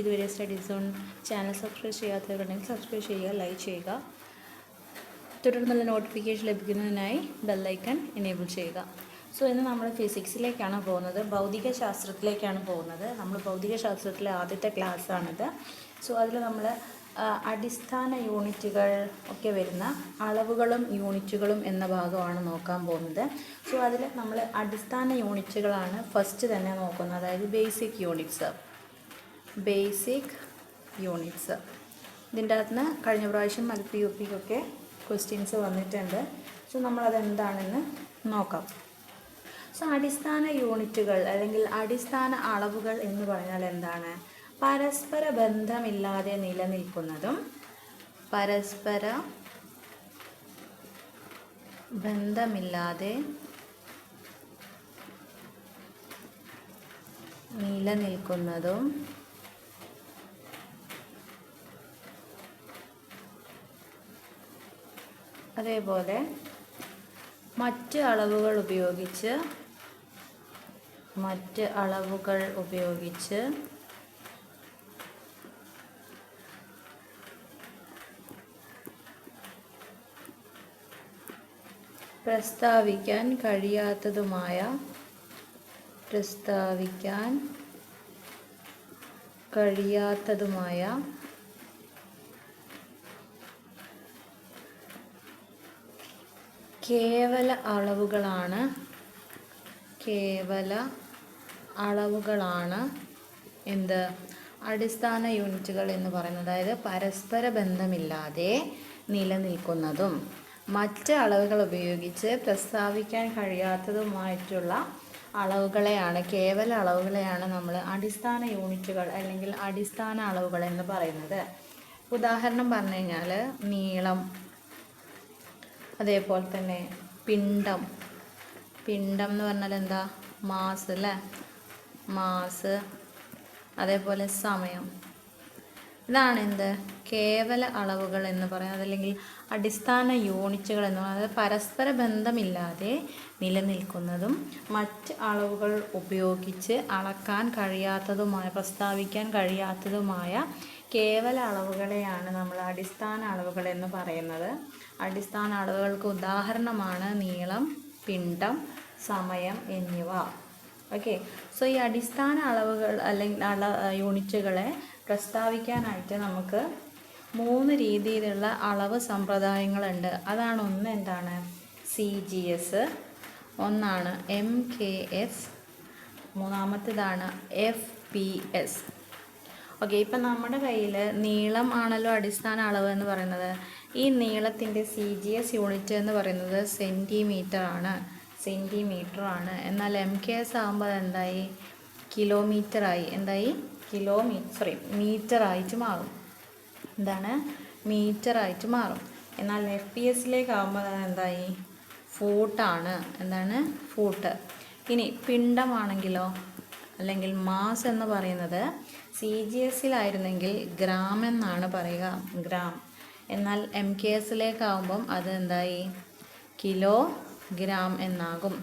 ഇതുവരെ study zone channel subscribe ചെയ്യാത്തവരുണ്ടെങ്കിൽ subscribe ചെയ്യുക ലൈക്ക് ചെയ്യുക. തുടർന്നുള്ള നോട്ടിഫിക്കേഷൻ ലഭിക്കുന്നതിനായി ബെല്ലൈക്കൺ എനേബിൾ ചെയ്യുക. സോ ഇന്ന് നമ്മൾ ഫിസിക്സിലേക്കാണ് പോകുന്നത്. ഭൗതിക ശാസ്ത്രത്തിലേക്കാണ് പോകുന്നത്. നമ്മൾ ഭൗതിക ശാസ്ത്രത്തിലെ ആദ്യത്തെ ക്ലാസ്സാണിത് സോ അതിൽ നമ്മൾ അടിസ്ഥാന യൂണിറ്റുകൾ ഒക്കെ വരുന്ന അളവുകളും യൂണിറ്റുകളും എന്ന ഭാഗമാണ് നോക്കാൻ പോകുന്നത്. സോ അതിൽ നമ്മൾ അടിസ്ഥാന യൂണിറ്റുകളാണ് ഫസ്റ്റ് തന്നെ നോക്കുന്നത്. അതായത് ബേസിക് യൂണിറ്റ്സ് ബേസിക് യൂണിറ്റ്സ്. ഇതിന്റെ അകത്ത് നിന്ന് കഴിഞ്ഞ പ്രാവശ്യം എൽ പി യു പിക്കൊക്കെ ക്വസ്റ്റ്യൻസ് വന്നിട്ടുണ്ട്. സോ നമ്മളത് എന്താണെന്ന് നോക്കാം. സോ അടിസ്ഥാന യൂണിറ്റുകൾ അല്ലെങ്കിൽ അടിസ്ഥാന അളവുകൾ എന്ന് പറഞ്ഞാൽ എന്താണ്? പരസ്പര ബന്ധമില്ലാതെ നിലനിൽക്കുന്നതും പരസ്പര ബന്ധമില്ലാതെ നിലനിൽക്കുന്നതും അതേപോലെ മറ്റ് അളവുകൾ ഉപയോഗിച്ച് മറ്റ് അളവുകൾ ഉപയോഗിച്ച് പ്രസ്താവിക്കാൻ കഴിയാത്തതുമായ പ്രസ്താവിക്കാൻ കഴിയാത്തതുമായ കേവല അളവുകളാണ്. കേവല അളവുകളാണ് എന്ത്? അടിസ്ഥാന യൂണിറ്റുകൾ എന്ന് പറയുന്നത്. അതായത് പരസ്പര ബന്ധമില്ലാതെ നിലനിൽക്കുന്നതും മറ്റ് അളവുകൾ ഉപയോഗിച്ച് പ്രസ്താവിക്കാൻ കഴിയാത്തതുമായിട്ടുള്ള അളവുകളെയാണ് കേവല അളവുകളെയാണ് നമ്മൾ അടിസ്ഥാന യൂണിറ്റുകൾ അല്ലെങ്കിൽ അടിസ്ഥാന അളവുകൾ എന്ന് പറയുന്നത്. ഉദാഹരണം പറഞ്ഞു കഴിഞ്ഞാൽ നീളം അതേപോലെ തന്നെ പിണ്ടം. പിണ്ടം എന്ന് പറഞ്ഞാൽ എന്താ? മാസ് അല്ലേ? മാസ്. അതേപോലെ സമയം. ഇതാണ് എന്ത്? കേവല അളവുകൾ എന്ന് പറയുന്നത് അതല്ലെങ്കിൽ അടിസ്ഥാന യൂണിറ്റുകൾ എന്ന് പറയുന്നത് പരസ്പര ബന്ധമില്ലാതെ നിലനിൽക്കുന്നതും മറ്റ് അളവുകൾ ഉപയോഗിച്ച് അളക്കാൻ കഴിയാത്തതുമായ പ്രസ്താവിക്കാൻ കഴിയാത്തതുമായ കേവല അളവുകളെയാണ് നമ്മൾ അടിസ്ഥാന അളവുകൾ എന്ന് പറയുന്നത്. അടിസ്ഥാന അളവുകൾക്ക് ഉദാഹരണമാണ് നീളം പിണ്ടം സമയം എന്നിവ. ഓക്കെ സോ ഈ അടിസ്ഥാന അളവുകൾ അല്ലെങ്കിൽ അള യൂണിറ്റുകളെ പ്രസ്താവിക്കാനായിട്ട് നമുക്ക് മൂന്ന് രീതിയിലുള്ള അളവ് സമ്പ്രദായങ്ങളുണ്ട്. അതാണ് ഒന്ന് എന്താണ്? സി ജി എസ് ഒന്നാണ് എം കെ എസ് മൂന്നാമത്തേതാണ് എഫ് പി എസ് ഓക്കെ ഇപ്പം നമ്മുടെ കയ്യിൽ നീളം ആണല്ലോ അടിസ്ഥാന അളവ് എന്ന് പറയുന്നത്. ഈ നീളത്തിന്റെ സി ജി എസ് യൂണിറ്റ് എന്ന് പറയുന്നത് സെന്റിമീറ്റർ ആണ്. സെന്റിമീറ്റർ ആണ്. എന്നാൽ എം കെ എസ് ആകുമ്പോൾ എന്തായി കിലോമീറ്ററായി എന്തായി? കിലോമീറ്റർ സോറി മീറ്റർ ആയിട്ട് മാറും. എന്താണ്? മീറ്റർ ആയിട്ട് മാറും. എന്നാൽ എഫ് പി എസിലേക്ക് ആകുമ്പോൾ എന്തായി ഫൂട്ടാണ് എന്താണ്? ഫൂട്ട് ഇനി പിണ്ടമാണെങ്കിലോ അല്ലെങ്കിൽ മാസ് എന്ന് പറയുന്നത് സി ജി എസിലായിരുന്നെങ്കിൽ ഗ്രാം എന്നാണ് പറയുക. ഗ്രാം എന്നാൽ എം കെ എസിലേക്കാവുമ്പം അത് എന്തായി? കിലോ ഗ്രാം എന്നാകും.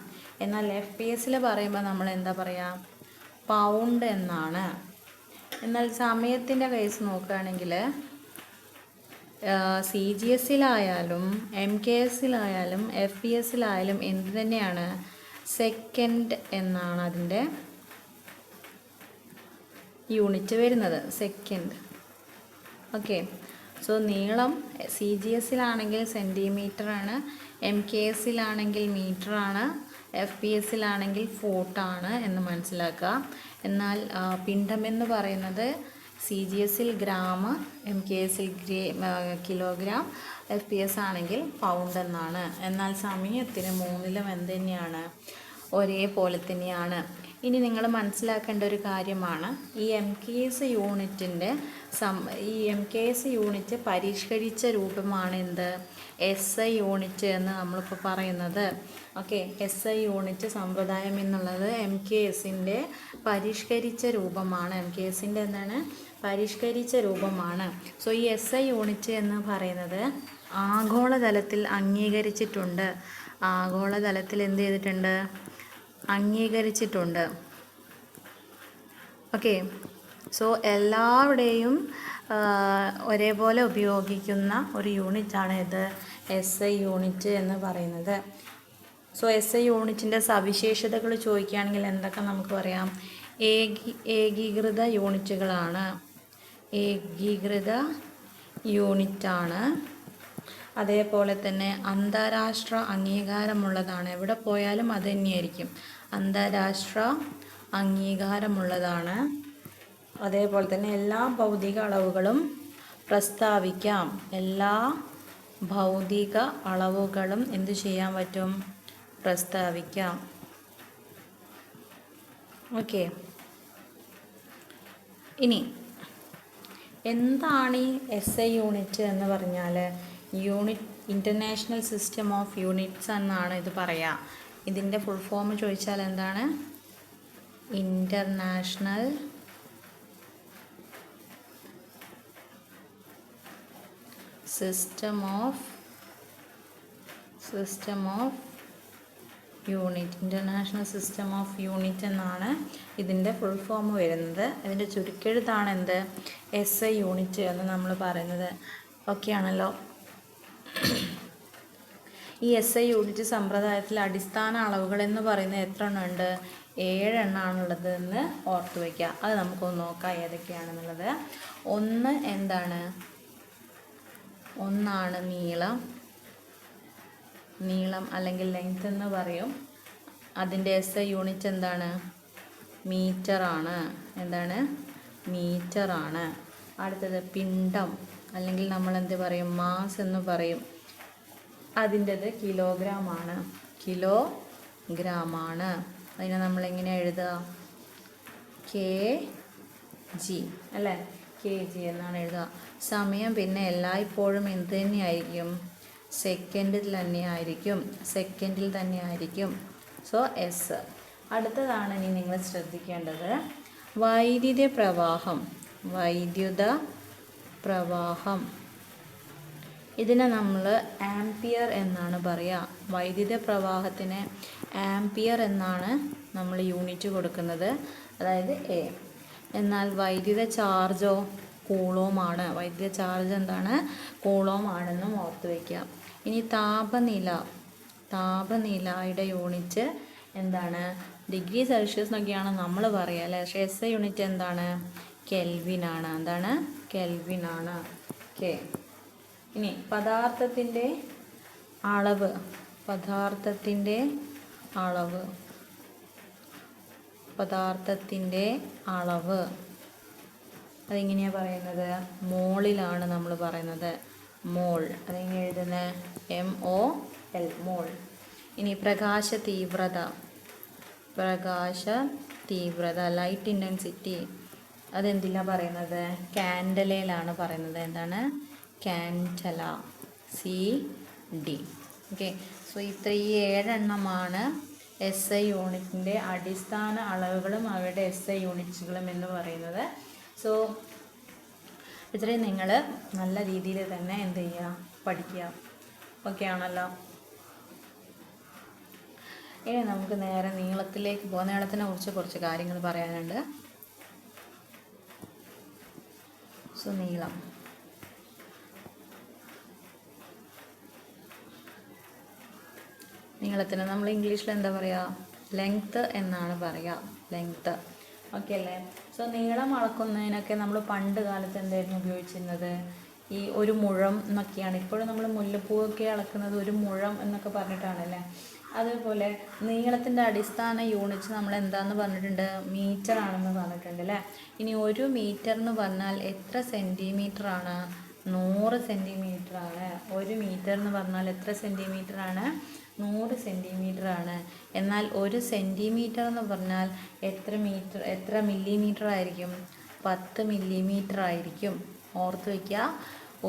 എന്നാൽ എഫ് പി എസിൽ പറയുമ്പോൾ നമ്മൾ എന്താ പറയുക പൗണ്ട് എന്നാണ്. എന്നാൽ സമയത്തിന്റെ കേസ് നോക്കുകയാണെങ്കിൽ സി ജി എസിലായാലും എം കെ എസിലായാലും എഫ് പി എസിലായാലും എന്ത് തന്നെയാണ്? സെക്കൻഡ് എന്നാണ് അതിന്റെ യൂണിറ്റ് വരുന്നത്. സെക്കൻഡ് ഓക്കെ സോ നീളം സി ജി എസിലാണെങ്കിൽ സെന്റിമീറ്റർ ആണ് എം കെ എസിലാണെങ്കിൽ മീറ്റർ ആണ് എഫ് പി എസിലാണെങ്കിൽ ഫോട്ടാണ് എന്ന് മനസ്സിലാക്കുക. എന്നാൽ പിണ്ടമെന്ന് പറയുന്നത് സി ജി എസിൽ ഗ്രാം എം കെ എസിൽ ഗ്രേ കിലോഗ്രാം എഫ് പി എസ് ആണെങ്കിൽ പൗണ്ട് എന്നാണ്. എന്നാൽ സമയത്തിന് മൂന്നിലും എന്ത് തന്നെയാണ് ഒരേപോലെ തന്നെയാണ്. ഇനി നിങ്ങൾ മനസ്സിലാക്കേണ്ട ഒരു കാര്യമാണ് ഈ എം കെ എസ് യൂണിറ്റിന്റെ സം ഈ എം കെ എസ് യൂണിറ്റ് പരിഷ്കരിച്ച രൂപമാണ് എന്ത്? എസ് ഐ യൂണിറ്റ് എന്ന് നമ്മളിപ്പോൾ പറയുന്നത്. ഓക്കെ എസ് ഐ യൂണിറ്റ് സമ്പ്രദായം എന്നുള്ളത് എം കെ എസിന്റെ പരിഷ്കരിച്ച രൂപമാണ്. എം കെ എസിന്റെ എന്താണ്? പരിഷ്കരിച്ച രൂപമാണ്. സോ ഈ എസ് ഐ യൂണിറ്റ് എന്ന് പറയുന്നത് ആഗോളതലത്തിൽ അംഗീകരിച്ചിട്ടുണ്ട്. ആഗോളതലത്തിൽ എന്ത് ചെയ്തിട്ടുണ്ട്? അംഗീകരിച്ചിട്ടുണ്ട്. ഓക്കെ സോ എല്ലാവരുടെയും ഒരേപോലെ ഉപയോഗിക്കുന്ന ഒരു യൂണിറ്റാണ് ഇത്. എസ് ഐ യൂണിറ്റ് എന്ന് പറയുന്നത്. സോ എസ് ഐ യൂണിറ്റിന്റെ സവിശേഷതകൾ ചോദിക്കുകയാണെങ്കിൽ എന്തൊക്കെ നമുക്ക് പറയാം? ഏകീ ഏകീകൃത യൂണിറ്റുകളാണ്. ഏകീകൃത യൂണിറ്റാണ്. അതേപോലെ തന്നെ അന്താരാഷ്ട്ര അംഗീകാരമുള്ളതാണ്. എവിടെ പോയാലും അത് തന്നെയായിരിക്കും. അന്താരാഷ്ട്ര അംഗീകാരമുള്ളതാണ്. അതേപോലെ തന്നെ എല്ലാ ഭൗതിക അളവുകളും പ്രസ്താവിക്കാം. എല്ലാ ഭൗതിക അളവുകളും എന്തു ചെയ്യാൻ പറ്റും? പ്രസ്താവിക്കാം. ഓക്കെ. ഇനി എന്താണ് ഈ എസ് ഐ യൂണിറ്റ് എന്ന് പറഞ്ഞാൽ unit international system of units എന്നാണ് ഇത് പറയുക ഇതിന്റെ ഫുൾ ഫോം ചോദിച്ചാൽ എന്താണ്? International system of system of unit international system of unit എന്നാണ് ഇതിന്റെ ഫുൾ ഫോം വരുന്നത്. ഇതിന്റെ ചുരുക്കെഴുത്താണ് എന്ത്? എസ് എ യൂണിറ്റ് എന്ന് നമ്മൾ പറയുന്നത്. ഓക്കെ ആണല്ലോ. ഈ എസ് ഐ യൂണിറ്റ് സമ്പ്രദായത്തിൽ അടിസ്ഥാന അളവുകൾ എന്ന് പറയുന്നത് എത്ര എണ്ണമുണ്ട് ഏഴെണ്ണമാണുള്ളത് എന്ന് ഓർത്ത് വയ്ക്കുക അത് നമുക്കൊന്ന് നോക്കാം ഏതൊക്കെയാണെന്നുള്ളത്. ഒന്ന് എന്താണ്? ഒന്നാണ് നീളം. നീളം അല്ലെങ്കിൽ ലെങ്ത് എന്ന് പറയും. അതിന്റെ എസ് ഐ യൂണിറ്റ് എന്താണ്? മീറ്ററാണ്. എന്താണ്? മീറ്ററാണ്. അടുത്തത് പിണ്ടം അല്ലെങ്കിൽ നമ്മൾ എന്ത് പറയും? മാസ് എന്ന് പറയും. അതിന്റെത് കിലോഗ്രാം ആണ് കിലോ ഗ്രാമാണ് അതിനെ നമ്മൾ എങ്ങനെ എഴുതുക? K G. അല്ലേ? കെ ജി എന്നാണ് എഴുതുക. സമയം പിന്നെ എല്ലായ്പ്പോഴും എന്ത് തന്നെയായിരിക്കും സെക്കൻഡിൽ തന്നെയായിരിക്കും. സെക്കൻഡിൽ തന്നെയായിരിക്കും. So yes. അടുത്തതാണ് ഇനി നിങ്ങൾ ശ്രദ്ധിക്കേണ്ടത്. വൈദ്യുത പ്രവാഹം വൈദ്യുത പ്രവാഹം ഇതിനെ നമ്മൾ ആംപിയർ എന്നാണ് പറയുക വൈദ്യുത പ്രവാഹത്തിന് ആംപിയർ എന്നാണ് നമ്മൾ യൂണിറ്റ് കൊടുക്കുന്നത്. അതായത് എ. എന്നാൽ വൈദ്യുത ചാർജോ കൂളോമാണ് വൈദ്യുത ചാർജ് എന്താണ്? കൂളോമാണെന്നും ഓർത്ത് വയ്ക്കുക. ഇനി താപനില. താപനിലയുടെ യൂണിറ്റ് എന്താണ്? ഡിഗ്രി സെൽഷ്യസ് എന്നൊക്കെയാണ് നമ്മൾ പറയുക അല്ലേ? പക്ഷേ എസ് എ യൂണിറ്റ് എന്താണ്? കെൽവിനാണ് എന്താണ്? കെൽവിനാണ് ഓക്കെ ഇനി പദാർത്ഥത്തിന്റെ അളവ് പദാർത്ഥത്തിന്റെ അളവ് പദാർത്ഥത്തിന്റെ അളവ്. അതെങ്ങനെയാണ് പറയുന്നത്? മോളിലാണ് നമ്മൾ പറയുന്നത്. മോൾ. അതെങ്ങനെ എഴുതുന്നത് എം ഒ എൽ മോൾ. ഇനി പ്രകാശ തീവ്രത. പ്രകാശ തീവ്രത ലൈറ്റ് ഇന്റൻസിറ്റി അതെന്തിലാണ് പറയുന്നത്? കാൻഡലയിലാണ് പറയുന്നത്. എന്താണ്? Candela C D okay so ഇത്ര ഈ ഏഴെണ്ണമാണ് എസ് ഐ യൂണിറ്റിന്റെ അടിസ്ഥാന അളവുകളും അവയുടെ എസ് ഐ യൂണിറ്റ്സുകളും എന്ന് പറയുന്നത്. സോ ഇത്രയും നിങ്ങൾ നല്ല രീതിയിൽ തന്നെ എന്ത് ചെയ്യുക? പഠിക്കുക. ഓക്കെ ആണല്ലോ? ഇനി നമുക്ക് നേരെ നീളത്തിലേക്ക് പോകാം നീളത്തിനെ കുറിച്ച് കുറച്ച് കാര്യങ്ങൾ പറയാനുണ്ട്. സോ നീളം. നീളത്തിന് നമ്മൾ ഇംഗ്ലീഷിൽ എന്താ പറയുക ലെങ്ത്ത് എന്നാണ് പറയുക ലെങ്ത്ത് ഓക്കെ അല്ലേ? സോ നീളം അളക്കുന്നതിനൊക്കെ നമ്മൾ പണ്ട് കാലത്ത് എന്തായിരുന്നു ഉപയോഗിച്ചിരുന്നത്? ഈ ഒരു മുഴം എന്നൊക്കെയാണ്. ഇപ്പോഴും നമ്മൾ മുല്ലപ്പൂവൊക്കെ അളക്കുന്നത് ഒരു മുഴം എന്നൊക്കെ പറഞ്ഞിട്ടാണല്ലേ? അതേപോലെ നീളത്തിന്റെ അടിസ്ഥാന യൂണിറ്റ് നമ്മൾ എന്താണെന്ന് പറഞ്ഞിട്ടുണ്ട്? മീറ്റർ ആണെന്ന് പറഞ്ഞിട്ടുണ്ട് അല്ലേ? ഇനി ഒരു മീറ്റർ എന്ന് പറഞ്ഞാൽ എത്ര സെന്റിമീറ്റർ ആണ്? നൂറ് സെന്റിമീറ്റർ ആണ്. ഒരു മീറ്റർ എന്ന് പറഞ്ഞാൽ എത്ര സെന്റിമീറ്റർ ആണ്? നൂറ് ആണ് എന്നാൽ ഒരു സെന്റിമീറ്റർ എന്ന് പറഞ്ഞാൽ എത്ര മീറ്റർ എത്ര മില്ലിമീറ്റർ ആയിരിക്കും പത്ത് മില്ലിമീറ്റർ ആയിരിക്കും ഓർത്ത് വയ്ക്കുക.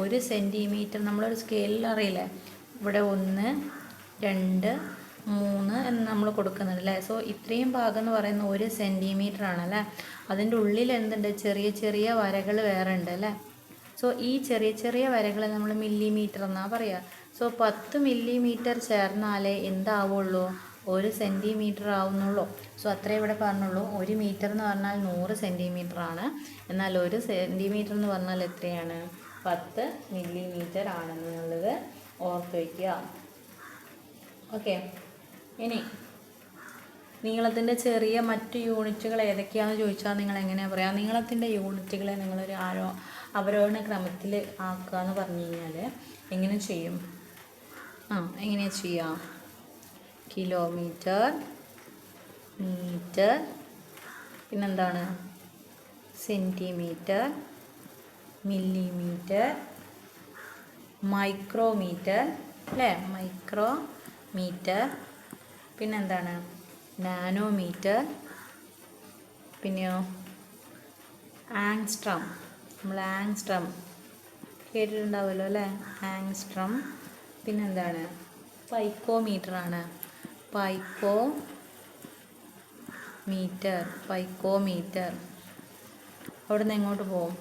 ഒരു സെന്റിമീറ്റർ നമ്മളൊരു സ്കെയിലിൽ അറിയില്ലേ? ഇവിടെ ഒന്ന് രണ്ട് മൂന്ന് എന്ന് നമ്മൾ കൊടുക്കുന്നുണ്ട് അല്ലേ? സോ ഇത്രയും ഭാഗം എന്ന് പറയുന്നത് ഒരു സെന്റിമീറ്റർ ആണ് അല്ലേ അതിന്റെ ഉള്ളിൽ എന്തുണ്ട്? ചെറിയ ചെറിയ വരകൾ വേറെ ഉണ്ട് അല്ലേ? സോ ഈ ചെറിയ ചെറിയ വരകളെ നമ്മൾ മില്ലിമീറ്റർ എന്നാണ് പറയുക. സോ പത്ത് മില്ലിമീറ്റർ ചേർന്നാലേ എന്താവുള്ളൂ? ഒരു സെന്റിമീറ്റർ ആവുന്നുള്ളൂ. സോ അത്രേ ഇവിടെ പറഞ്ഞുള്ളൂ. ഒരു മീറ്റർ എന്ന് പറഞ്ഞാൽ നൂറ് സെന്റിമീറ്റർ ആണ്. എന്നാൽ ഒരു സെന്റിമീറ്റർ എന്ന് പറഞ്ഞാൽ എത്രയാണ്? പത്ത് മില്ലിമീറ്റർ ആണെന്നുള്ളത് ഓർത്ത് വയ്ക്കുക. ഓക്കെ ഇനി നീളത്തിന്റെ ചെറിയ മറ്റു യൂണിറ്റുകൾ ഏതൊക്കെയാണെന്ന് ചോദിച്ചാൽ നിങ്ങൾ എങ്ങനെയാണ് പറയുക നീളത്തിന്റെ യൂണിറ്റുകളെ നിങ്ങളൊരു ആരോ അവരോഹണ ക്രമത്തിൽ ആക്കുക എന്ന് പറഞ്ഞു കഴിഞ്ഞാൽ എങ്ങനെ ചെയ്യും? ആ എങ്ങനെയാണ് ചെയ്യുക കിലോമീറ്റർ മീറ്റർ പിന്നെന്താണ്? സെന്റിമീറ്റർ മില്ലിമീറ്റർ മൈക്രോമീറ്റർ അല്ലേ? മൈക്രോ മീറ്റർ പിന്നെന്താണ്? നാനോമീറ്റർ പിന്നെയോ? ആങ്സ്ട്രം. നമ്മൾ ആങ്സ്ട്രം കേട്ടിട്ടുണ്ടാവുമല്ലോ അല്ലേ? ആങ്സ്ട്രം. പിന്നെന്താണ്? പൈക്കോമീറ്റർ ആണ് പൈക്കോ മീറ്റർ പൈക്കോമീറ്റർ. അവിടെ നിന്ന് എങ്ങോട്ട് പോകും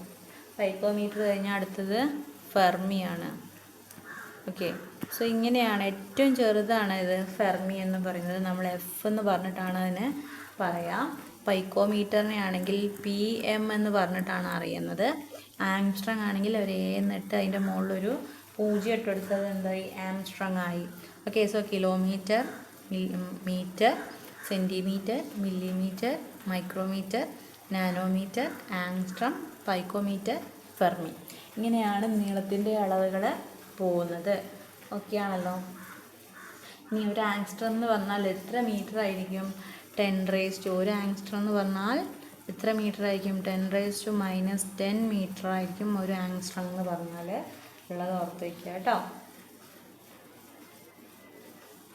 പൈക്കോമീറ്റർ കഴിഞ്ഞാൽ അടുത്തത് ഫെർമിയാണ്. ഓക്കെ. സോ ഇങ്ങനെയാണ് ഏറ്റവും ചെറുതാണ് ഇത് ഫെർമി എന്ന് പറയുന്നത്. നമ്മൾ എഫ് എന്ന് പറഞ്ഞിട്ടാണ് അതിനെ പറയാം. പൈക്കോമീറ്ററിനെ ആണെങ്കിൽ പി എം എന്ന് പറഞ്ഞിട്ടാണ് അറിയുന്നത്. ആംസ്ട്രങ് ആണെങ്കിൽ ഒരു എ എന്നിട്ട് അതിന്റെ മുകളിലൊരു പൂജ്യം ഇട്ടെടുത്തത് എന്തായി ആംസ്ട്രങ് ആയി okay so kilometre metre centimetre millimetre micrometre nanometre angstrom picometre fermi ഇങ്ങനെയാണ് നീളത്തിന്റെ അളവുകൾ പോകുന്നത്. ഓക്കെ ആണല്ലോ? ഇനി ഒരു ആങ്സ്റ്റർ എന്ന് പറഞ്ഞാൽ എത്ര മീറ്റർ ആയിരിക്കും? ടെൻ റേസ് ടു ഒരു ആങ്സ്റ്റർ എന്ന് പറഞ്ഞാൽ എത്ര മീറ്റർ ആയിരിക്കും? Ten raise to minus ten metre ആയിരിക്കും ഒരു ആങ്സ്റ്റർ എന്ന് പറഞ്ഞാൽ ഉള്ളത് ഓർത്ത് വയ്ക്കുക കേട്ടോ.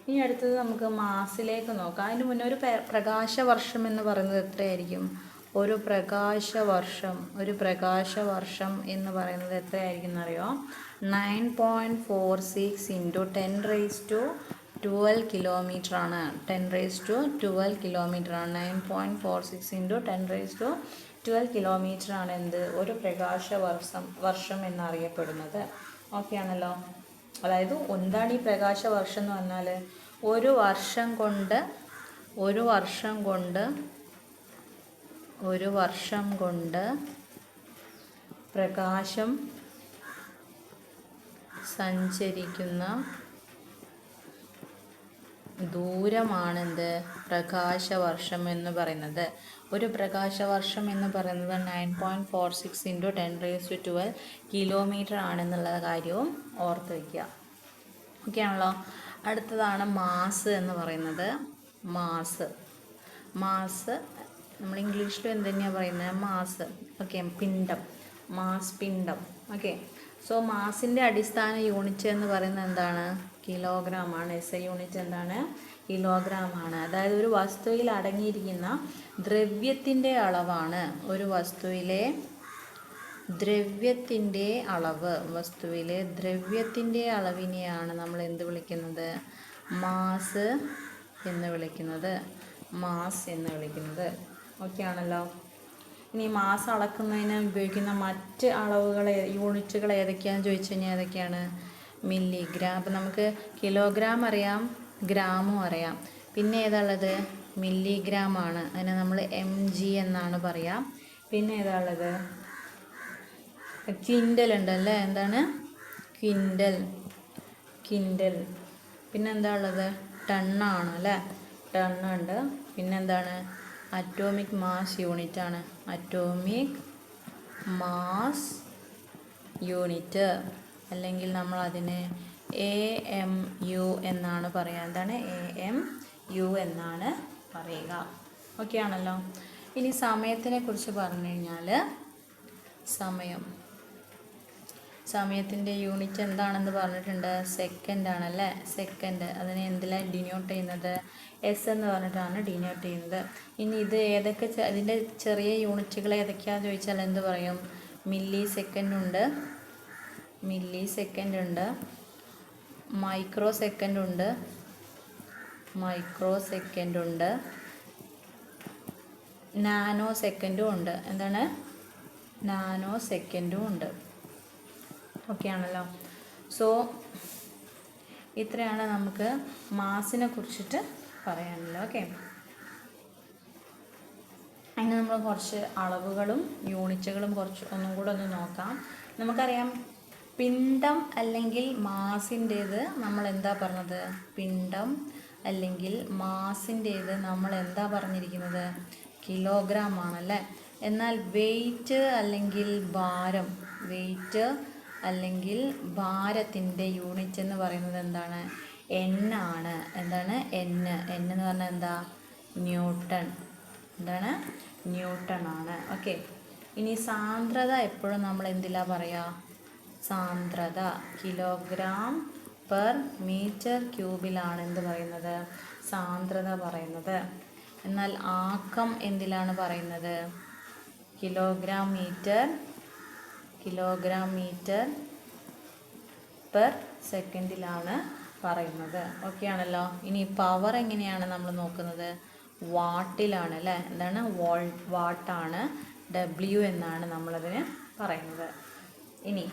ഇനി അടുത്തത് നമുക്ക് മാസിലേക്ക് നോക്കാം. അതിന് മുന്നേ ഒരു പ്രകാശ പ്രകാശവർഷം എന്ന് പറയുന്നത് എത്രയായിരിക്കും? ഒരു പ്രകാശവർഷം ഒരു പ്രകാശവർഷം എന്ന് പറയുന്നത് എത്രയായിരിക്കും എന്നറിയോ? Nine point four six into ten raise to twelve kilometre ആണ്. Ten raise to twelve kilometre ആണ്. Nine point four six into ten raise to twelve kilometre ആണ് എന്ത്? ഒരു പ്രകാശ വർഷം വർഷം എന്നറിയപ്പെടുന്നത്. ഓക്കെ ആണല്ലോ. അതായത് എന്താണ് ഈ പ്രകാശ വർഷം എന്ന് പറഞ്ഞാൽ ഒരു വർഷം കൊണ്ട് ഒരു വർഷം കൊണ്ട് ഒരു വർഷം കൊണ്ട് പ്രകാശം സഞ്ചരിക്കുന്ന ദൂരമാണെന്ത്? പ്രകാശവർഷം എന്ന് പറയുന്നത്. ഒരു പ്രകാശവർഷം എന്ന് പറയുന്നത് nine point four six into ten raise to twelve kilometre ആണെന്നുള്ള കാര്യവും ഓർത്ത് വയ്ക്കുക ഓക്കെ ആണല്ലോ? അടുത്തതാണ് മാസ് എന്ന് പറയുന്നത്. മാസ് മാസ് നമ്മൾ ഇംഗ്ലീഷിലും എന്ത് തന്നെയാണ് പറയുന്നത് മാസ് ഓക്കെ പിണ്ടം മാസ് പിണ്ടം ഓക്കെ സോ മാസിന്റെ അടിസ്ഥാന യൂണിറ്റ് എന്ന് പറയുന്നത് എന്താണ്? കിലോഗ്രാം ആണ് എസ് ഐ യൂണിറ്റ് എന്താണ്? കിലോഗ്രാം ആണ് അതായത് ഒരു വസ്തുവിൽ അടങ്ങിയിരിക്കുന്ന ദ്രവ്യത്തിന്റെ അളവാണ്. ഒരു വസ്തുവിലെ ദ്രവ്യത്തിന്റെ അളവ് വസ്തുവിലെ ദ്രവ്യത്തിന്റെ അളവിനെയാണ് നമ്മൾ എന്ത് വിളിക്കുന്നത്? മാസ് എന്ന് വിളിക്കുന്നത്. മാസ് എന്ന് വിളിക്കുന്നത്. ഓക്കെ ആണല്ലോ. ഇനി മാസ് അളക്കുന്നതിന് ഉപയോഗിക്കുന്ന മറ്റ് അളവുകൾ യൂണിറ്റുകൾ ഏതൊക്കെയാണെന്ന് ചോദിച്ചു കഴിഞ്ഞാൽ ഏതൊക്കെയാണ്? മില്ലിഗ്രാം അപ്പം നമുക്ക് കിലോഗ്രാം അറിയാം ഗ്രാമും അറിയാം. പിന്നെ ഏതാണുള്ളത് മില്ലിഗ്രാം ആണ്. അതിനെ നമ്മൾ എം ജി എന്നാണ് പറയാം. പിന്നെ ഏതാണുള്ളത് ക്വിന്റൽ ഉണ്ടല്ലേ? എന്താണ്? ക്വിന്റൽ ക്വിന്റൽ പിന്നെ എന്താ ഉള്ളത്? ടണ്ണാണ് അല്ലേ? ടണ്ണുണ്ട് പിന്നെന്താണ് അറ്റോമിക് മാസ് യൂണിറ്റ് ആണ്. Atomic mass unit. അല്ലെങ്കിൽ നമ്മൾ അതിനെ എ എം യു എന്നാണ് പറയുക. എന്താണ്? എ എം യു എന്നാണ് പറയുക. ഓക്കെ ആണല്ലോ. ഇനി സമയത്തിനെ കുറിച്ച് പറഞ്ഞു കഴിഞ്ഞാൽ സമയം. സമയത്തിന്റെ യൂണിറ്റ് എന്താണെന്ന് പറഞ്ഞിട്ടുണ്ട്? സെക്കൻഡ് ആണല്ലേ? സെക്കൻഡ് അതിനെ എന്തിലാണ് ഡിനോട്ട് ചെയ്യുന്നത്? എസ് എന്ന് പറഞ്ഞിട്ടാണ് ഡിനോട്ട് ചെയ്യുന്നത്. ഇനി ഇത് ഏതൊക്കെ അതിന്റെ ചെറിയ യൂണിറ്റുകൾ ഏതൊക്കെയാണെന്ന് ചോദിച്ചാൽ എന്ത് പറയും? മില്ലി സെക്കൻഡ് ഉണ്ട്. മില്ലി സെക്കൻഡ് ഉണ്ട് മൈക്രോ സെക്കൻഡ് ഉണ്ട് മൈക്രോ സെക്കൻഡ് ഉണ്ട് നാനോ സെക്കൻഡും ഉണ്ട് എന്താണ്? നാനോ സെക്കൻഡും ഉണ്ട് ഓക്കെ ആണല്ലോ സോ ഇത്രയാണ് നമുക്ക് മാസിനെ കുറിച്ചിട്ട് പറയാനുള്ളത്. ഓക്കെ. അങ്ങനെ നമ്മൾ കുറച്ച് അളവുകളും യൂണിറ്റുകളും കുറച്ച് ഒന്നും കൂടെ ഒന്ന് നോക്കാം. നമുക്കറിയാം പിണ്ഡം അല്ലെങ്കിൽ മാസിന്റേത് നമ്മൾ എന്താ പറഞ്ഞത്? പിണ്ടം അല്ലെങ്കിൽ മാസിന്റേത് നമ്മൾ എന്താ പറഞ്ഞിരിക്കുന്നത്? കിലോഗ്രാം ആണല്ലേ? എന്നാൽ വെയിറ്റ് അല്ലെങ്കിൽ ഭാരം വെയിറ്റ് അല്ലെങ്കിൽ ഭാരത്തിന്റെ യൂണിറ്റ് എന്ന് പറയുന്നത് എന്താണ്? എൻ ആണ്. എന്താണ്? എന്ന് എൻ എന്ന് പറഞ്ഞാൽ എന്താ? ന്യൂട്ടൺ എന്താണ്? ന്യൂട്ടൺ ആണ്. ഓക്കെ ഇനി സാന്ദ്രത എപ്പോഴും നമ്മൾ എന്തിലാ പറയുക സാന്ദ്രത കിലോഗ്രാം പെർ മീറ്റർ ക്യൂബിലാണ് എന്ത് പറയുന്നത്? സാന്ദ്രത പറയുന്നത്. എന്നാൽ ആക്കം എന്തിലാണ് പറയുന്നത്? Kilogram metre kilogram metre per സെക്കൻഡിലാണ് പറയുന്നത്. ഓക്കെ ആണല്ലോ? ഇനി പവർ എങ്ങനെയാണ് നമ്മൾ നോക്കുന്നത്? വാട്ടിലാണ് അല്ലേ? എന്താണ്? വോൾ വാട്ടാണ്. ഡബ്ല്യു എന്നാണ് നമ്മളതിന് പറയുന്നത്. ഇനി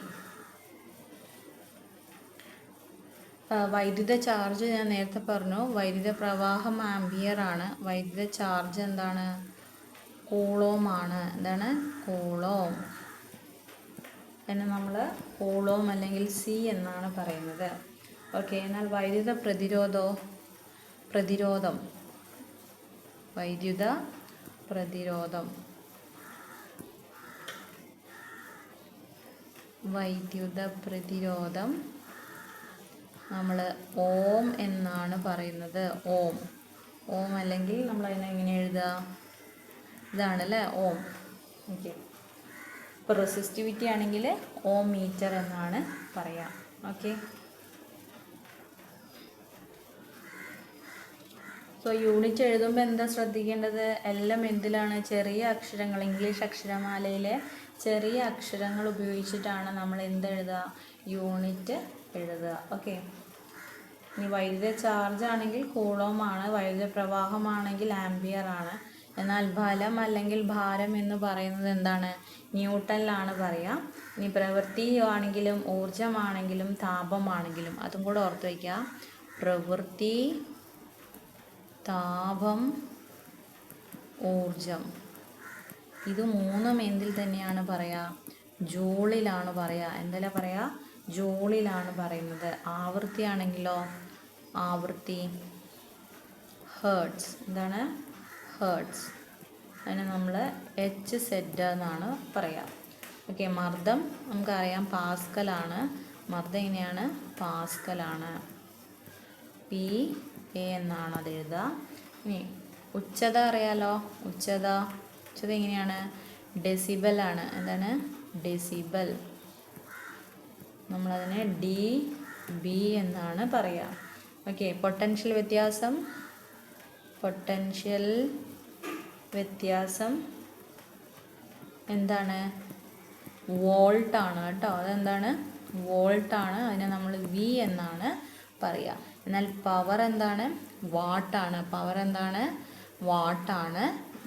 ആ, വൈദ്യുത ചാർജ് ഞാൻ നേരത്തെ പറഞ്ഞു. വൈദ്യുത പ്രവാഹം ആംബിയർ ആണ്. വൈദ്യുത ചാർജ് എന്താണ്? കൂളോം ആണ്. എന്താണ്? കൂളോം. പിന്നെ നമ്മൾ കൂളോം അല്ലെങ്കിൽ സി എന്നാണ് പറയുന്നത്. ഓക്കെ എന്നാൽ വൈദ്യുത പ്രതിരോധോ പ്രതിരോധം. വൈദ്യുത പ്രതിരോധം. വൈദ്യുത പ്രതിരോധം. നമ്മൾ ഓം എന്നാണ് പറയുന്നത്. ഓം. ഓം അല്ലെങ്കിൽ നമ്മൾ അതിനെ എങ്ങനെ എഴുതുക ഇതാണല്ലേ? ഓം. ഓക്കെ. ഇപ്പോൾ റെസിസ്റ്റിവിറ്റി ആണെങ്കിൽ ഓം മീറ്റർ എന്നാണ് പറയാം. ഓക്കെ. സോ യൂണിറ്റ് എഴുതുമ്പോൾ എന്താ ശ്രദ്ധിക്കേണ്ടത്? എല്ലാം എന്തിലാണ്? ചെറിയ അക്ഷരങ്ങൾ ഇംഗ്ലീഷ് അക്ഷരമാലയിലെ ചെറിയ അക്ഷരങ്ങൾ ഉപയോഗിച്ചിട്ടാണ് നമ്മൾ എന്ത് എഴുതുക യൂണിറ്റ് എഴുതുക ഓക്കെ. ഇനി വൈദ്യുത ചാർജ് ആണെങ്കിൽ കൂളോമാണ് വൈദ്യുത പ്രവാഹമാണെങ്കിൽ ആംബിയർ ആണ്. എന്നാൽ ബലം അല്ലെങ്കിൽ ഭാരം എന്ന് പറയുന്നത് എന്താണ്? ന്യൂട്ടനിലാണ് പറയുക ഇനി പ്രവൃത്തി ആണെങ്കിലും ഊർജമാണെങ്കിലും താപമാണെങ്കിലും അതും കൂടെ ഓർത്ത് വയ്ക്കുക പ്രവൃത്തി താപം ഊർജം ഇത് മൂന്നും എന്തിൽ തന്നെയാണ് പറയുക ജൂളിലാണ് പറയുക എന്തെല്ലാം പറയുക ജൂളിലാണ് പറയുന്നത്. ആവൃത്തിയാണെങ്കിലോ? ആവൃത്തി. ഹേർട്സ്. എന്താണ്? ഹേർട്സ്. അതിന് നമ്മൾ എച്ച് സെഡ് എന്നാണ് പറയുക ഓക്കെ മർദ്ദം നമുക്കറിയാം പാസ്കലാണ്. മർദ്ദം എങ്ങനെയാണ്? പാസ്കലാണ്. പി എ എന്നാണ് അത് എഴുതുക. ഇനി ഉച്ചത അറിയാലോ? ഉച്ചത. ഉച്ചത എങ്ങനെയാണ്? ഡെസിബൽ ആണ് എന്താണ്? ഡെസിബൽ. നമ്മളതിനെ ഡി ബി എന്നാണ് പറയുക ഓക്കെ പൊട്ടൻഷ്യൽ വ്യത്യാസം. പൊട്ടൻഷ്യൽ വ്യത്യാസം എന്താണ്? വോൾട്ട് ആണ് കേട്ടോ. അതെന്താണ്? വോൾട്ട് ആണ്. അതിനെ നമ്മൾ വി എന്നാണ് പറയുക എന്നാൽ പവർ എന്താണ്? വാട്ടാണ് പവർ എന്താണ്? വാട്ടാണ്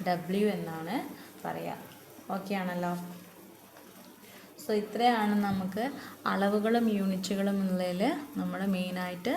ഡബ്ല്യു എന്നാണ് പറയുക ഓക്കെ ആണല്ലോ. സോ ഇത്രയാണ് നമുക്ക് അളവുകളും യൂണിറ്റുകളും എന്നുള്ളതിൽ നമ്മൾ മെയിനായിട്ട്